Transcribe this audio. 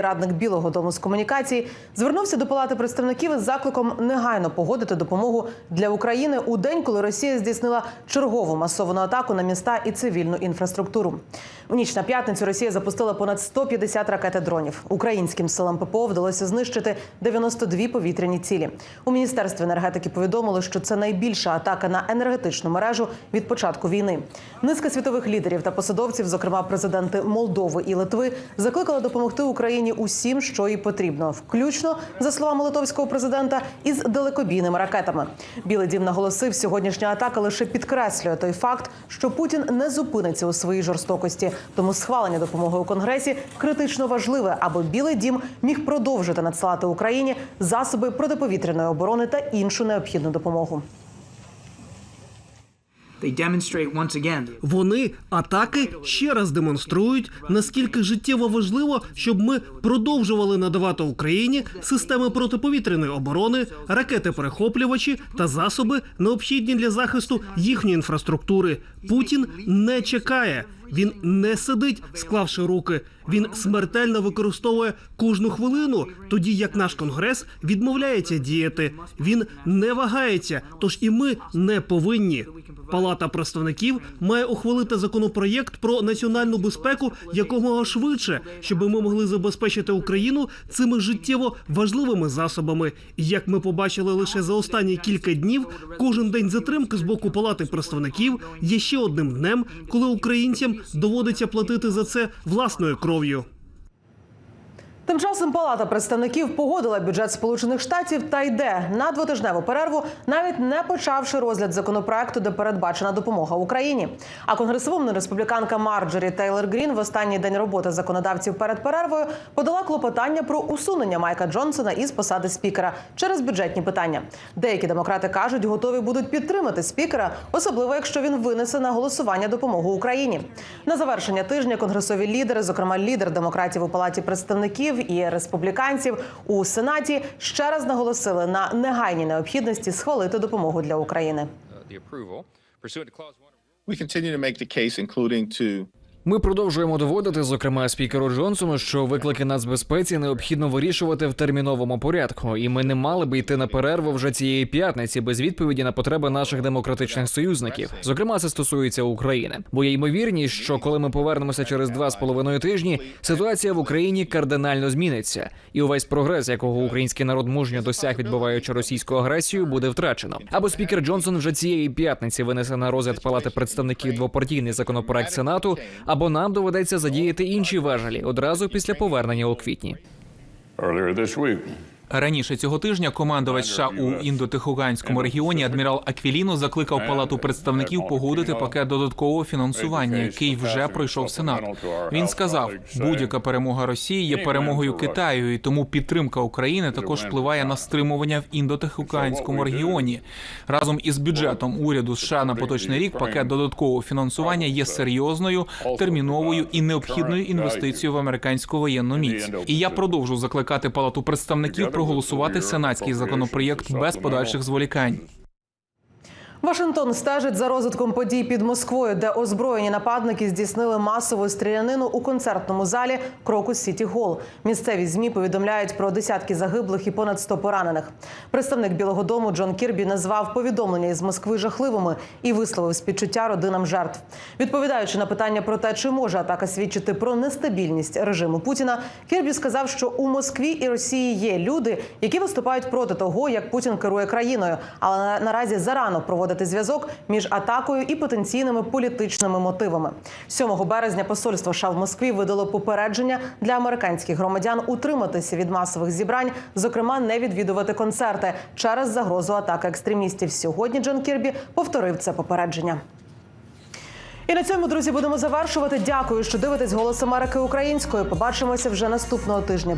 Радник Білого дому з комунікацій звернувся до палати представників із закликом негайно погодити допомогу для України у день, коли Росія здійснила чергову масовану атаку на міста і цивільну інфраструктуру. У ніч на п'ятницю Росія запустила понад 150 ракет дронів. Українським силам ППО вдалося знищити 92 повітряні цілі. У міністерстві енергетики повідомили, що це найбільша атака на енергетичну мережу від початку війни. Низка світових лідерів та посадовців, зокрема президенти Молдови і Литви, закликали допомогти Україні усім, що їй потрібно, включно за словами литовського президента, із далекобійними ракетами. Білий дім наголосив, сьогоднішня атака лише підкреслює той факт, що Путін не зупиниться у своїй жорстокості. Тому схвалення допомоги у конгресі критично важливе, аби Білий дім міг продовжити надсилати Україні засоби протиповітряної оборони та іншу необхідну допомогу. Вони атаки ще раз демонструють, наскільки життєво важливо, щоб ми продовжували надавати Україні системи протиповітряної оборони, ракети-перехоплювачі та засоби, необхідні для захисту їхньої інфраструктури. Путін не чекає. Він не сидить, склавши руки. Він смертельно використовує кожну хвилину, тоді як наш конгрес відмовляється діяти. Він не вагається, тож і ми не повинні. Палата представників має ухвалити законопроєкт про національну безпеку якомога швидше, щоб ми могли забезпечити Україну цими життєво важливими засобами. Як ми побачили лише за останні кілька днів, кожен день затримки з боку палати представників є ще одним днем, коли українцям доводиться платити за це власною кров'ю. Тим часом Палата представників погодила бюджет Сполучених Штатів та йде на двотижневу перерву, навіть не почавши розгляд законопроекту, де передбачена допомога Україні. А конгресовумна республіканка Марджорі Тейлор Грін в останній день роботи законодавців перед перервою подала клопотання про усунення Майка Джонсона із посади спікера через бюджетні питання. Деякі демократи кажуть, готові будуть підтримати спікера, особливо якщо він винесе на голосування допомогу Україні. На завершення тижня конгресові лідери, зокрема лідер демократів у палаті представників і республіканців у сенаті, ще раз наголосили на негайній необхідності схвалити допомогу для України. Ми продовжуємо доводити, зокрема спікеру Джонсону, що виклики нацбезпеці необхідно вирішувати в терміновому порядку, і ми не мали би йти на перерву вже цієї п'ятниці без відповіді на потреби наших демократичних союзників. Зокрема, це стосується України. Бо є ймовірність, що коли ми повернемося через два з половиною тижні, ситуація в Україні кардинально зміниться, і увесь прогрес, якого український народ мужньо досяг, відбиваючи російську агресію, буде втрачено. Або спікер Джонсон вже цієї п'ятниці винесе на розгляд палати представників двопартійний законопроект Сенату, або нам доведеться задіяти інші важелі одразу після повернення у квітні. Раніше цього тижня командувач США у індотихоганському регіоні адмірал Аквіліно закликав Палату представників погодити пакет додаткового фінансування, який вже пройшов Сенат. Він сказав, будь-яка перемога Росії є перемогою Китаю, і тому підтримка України також впливає на стримування в індотихоганському регіоні. Разом із бюджетом уряду США на поточний рік пакет додаткового фінансування є серйозною, терміновою і необхідною інвестицією в американську воєнну міць. І я продовжу закликати Палату представників проголосувати сенатський законопроєкт без подальших зволікань. Вашингтон стежить за розвитком подій під Москвою, де озброєні нападники здійснили масову стрілянину у концертному залі Крокус Сіті Гол. Місцеві змі повідомляють про десятки загиблих і понад 100 поранених. Представник Білого Дому Джон Кірбі назвав повідомлення із Москви жахливими і висловив співчуття родинам жертв. Відповідаючи на питання про те, чи може атака свідчити про нестабільність режиму Путіна, Кірбі сказав, що у Москві і Росії є люди, які виступають проти того, як Путін керує країною, але на- наразі зарано проводити зв'язок між атакою і потенційними політичними мотивами. 7 березня посольство США в Москві видало попередження для американських громадян утриматися від масових зібрань, зокрема не відвідувати концерти через загрозу атаки екстремістів. Сьогодні Джон Кірбі повторив це попередження. І на цьому, друзі, будемо завершувати. Дякую, що дивитесь голос Америки українською. Побачимося вже наступного тижня.